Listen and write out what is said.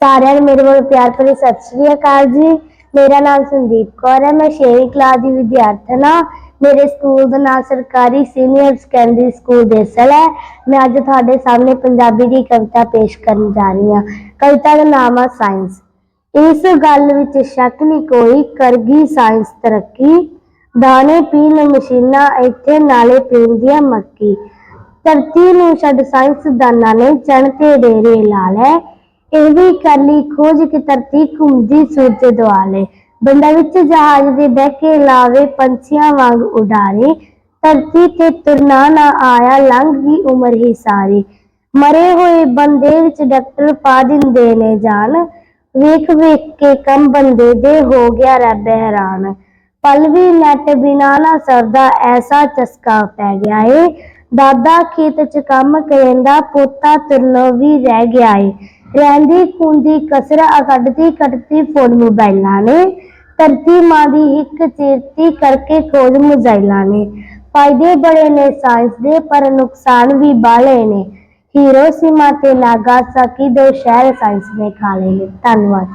ਸਾਰਿਆਂ ਨੂੰ ਮੇਰੇ ਵੱਲੋਂ ਪਿਆਰ ਭਰੀ ਸਤਿ ਸ਼੍ਰੀ ਅਕਾਲ ਜੀ। ਮੇਰਾ ਨਾਮ ਸੰਦੀਪ ਕੌਰ ਹੈ, ਮੈਂ 6ਵੀਂ ਕਲਾਸ ਦੀ ਵਿਦਿਆਰਥਣ ਹਾਂ। ਮੇਰੇ ਸਕੂਲ ਦਾ ਨਾਮ ਸਰਕਾਰੀ ਸੀਨੀਅਰ ਸੈਕੰਡਰੀ ਸਕੂਲ ਦੇਸਲ ਹੈ। ਮੈਂ ਅੱਜ ਤੁਹਾਡੇ ਸਾਹਮਣੇ ਪੰਜਾਬੀ ਦੀ ਕਵਿਤਾ ਪੇਸ਼ ਕਰਨ ਜਾ ਰਹੀ ਹਾਂ। ਕਵਿਤਾ ਦਾ ਨਾਮ ਹੈ ਸਾਇੰਸ। ਇਸ ਗੱਲ ਵਿੱਚ ਸ਼ੱਕ ਨਹੀਂ ਕੋਈ, ਕਰਗੀ ਸਾਇੰਸ ਤਰੱਕੀ। ਦਾਣੇ ਪੀਣ ਮਸ਼ੀਨਾਂ ਇੱਥੇ ਨਾਲੇ ਪੀਣ ਦੀਆਂ ਮੱਕੀ। ਧਰਤੀ ਨੂੰ ਛੱਡ ਸਾਇੰਸਦਾਨਾਂ ਨੇ ਚਣ ਤੇ ਡੇਰੇ ਲਾ ਲੈ ਇਹ ਵੀ ਕਰ ਲਈ, ਖੋਜ ਕੇ ਧਰਤੀ ਘੁੰਮਦੀ ਸੂਰਜ ਦੁਆਲੇ। ਬੰਦਾ ਵਿੱਚ ਜਹਾਜ਼ ਦੇ ਬਹਿ ਕੇ ਲਾਵੇ, ਪੰਛੀਆਂ ਵਾਂਗ ਉਡਾਰੇ। ਧਰਤੀ ਤੇ ਤੁਰਨਾ ਨਾ ਆਇਆ, ਲੰਘ ਗਈ ਉਮਰ ਹੀ ਸਾਰੀ। ਮਰੇ ਹੋਏ ਬੰਦੇ ਵਿੱਚ ਡਾਕਟਰ ਪਾ ਦਿੰਦੇ ਨੇ ਜਾਨ। ਵੇਖ ਵੇਖ ਕੇ ਕੰਮ ਬੰਦੇ ਦੇ ਹੋ ਗਿਆ ਰੱਬ ਹੈਰਾਨ। ਪਲਵੀ ਵੀ ਨੈਟ ਬਿਨਾ ਨਾ ਸਰਦਾ, ਐਸਾ ਚਸਕਾ ਪੈ ਗਿਆ ਏ। ਦਾਦਾ ਖੇਤ ਚ ਕੰਮ ਕਰੇਂਦਾ ਪੋਤਾ ਤੁਰਨੋਂ ਵੀ ਰਹਿ ਗਿਆ ਏ। ਰਹਿੰਦੀ ਖੂੰਦੀ ਕਸਰਾ ਕੱਢਦੀ ਕੱਟਦੀ ਫੋਨ ਮੋਬਾਈਲਾਂ ਨੇ। ਧਰਤੀ ਮਾਂ ਦੀ ਇੱਕ ਚੀਰਤੀ ਕਰਕੇ ਖੋਜ ਮੁਜ਼ਾਈਲਾਂ ਨੇ। ਫਾਇਦੇ ਬੜੇ ਨੇ ਸਾਇੰਸ ਦੇ, ਪਰ ਨੁਕਸਾਨ ਵੀ ਬਾਲੇ ਨੇ। ਹੀਰੋਸ਼ੀਮਾ ਤੇ ਨਾਗਾਸਾਕੀ ਦੋ ਸ਼ਹਿਰ ਸਾਇੰਸ ਨੇ ਖਾ ਲਏ ਨੇ। ਧੰਨਵਾਦ।